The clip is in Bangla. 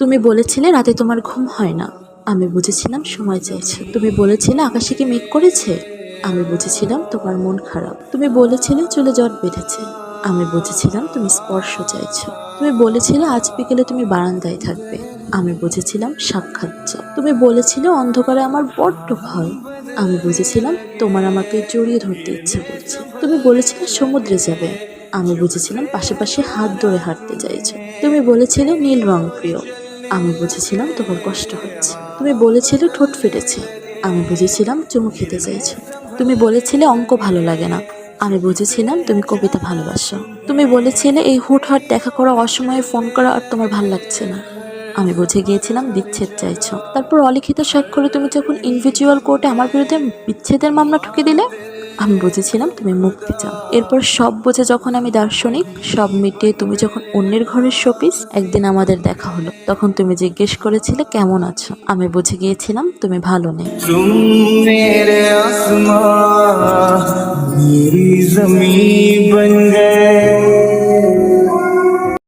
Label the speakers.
Speaker 1: তুমি বলেছিলে রাতে তোমার ঘুম হয় না। আমি বুঝেছিলাম সময় চাইছো তুমি বলেছিলে আকাশে কি মেঘ করেছে। আমি বুঝেছিলাম তোমার মন খারাপ। তুমি বলেছিলে চুলে জট বেঁধেছে। আমি বুঝেছিলাম তুমি স্পর্শ চাইছো। তুমি বলেছিলে আজ বিকেলে তুমি বারান্দায় থাকবে। আমি বুঝেছিলাম সাক্ষাৎ তুমি বলেছিলে অন্ধকারে আমার বড্ড ভয়। আমি বুঝেছিলাম তোমার আমাকে জড়িয়ে ধরতে ইচ্ছে করছে। তুমি বলেছিলে সমুদ্রে যাবে। আমি বুঝেছিলাম পাশাপাশি হাত ধরে হাঁটতে চাইছো। তুমি বলেছিলে নীল রং প্রিয়। আমি বুঝেছিলাম তোমার কষ্ট হচ্ছে। তুমি বলেছিলে ঠোঁট ফেটেছে। আমি বুঝেছিলাম চুমু খেতে চাইছো। তুমি বলেছিলে অঙ্ক ভালো লাগে না। আমি বুঝেছিলাম তুমি কবিতা ভালোবাসো। তুমি বলেছিলে এই হুটহাট দেখা করা অসময়ে ফোন করা আর তোমার ভালো লাগছে না। আমি বুঝে গিয়েছিলাম বিচ্ছেদ চাইছো। তারপর অলিখিত স্বাক্ষরে তুমি যখন ইন্ডিভিজুয়াল কোর্টে আমার বিরুদ্ধে বিচ্ছেদের মামলা ঠুকে দিলে আমি বুঝেছিলাম তুমি মুক্তি চাও। এরপর সব বুঝে যখন আমি দার্শনিক, সব মিটিয়ে তুমি যখন অন্যের ঘরের শোপিস, একদিন আমাদের দেখা হলো। তখন তুমি জিজ্ঞেস করেছিলে, কেমন আছো? আমি বুঝে গিয়েছিলাম, তুমি ভালো নেই।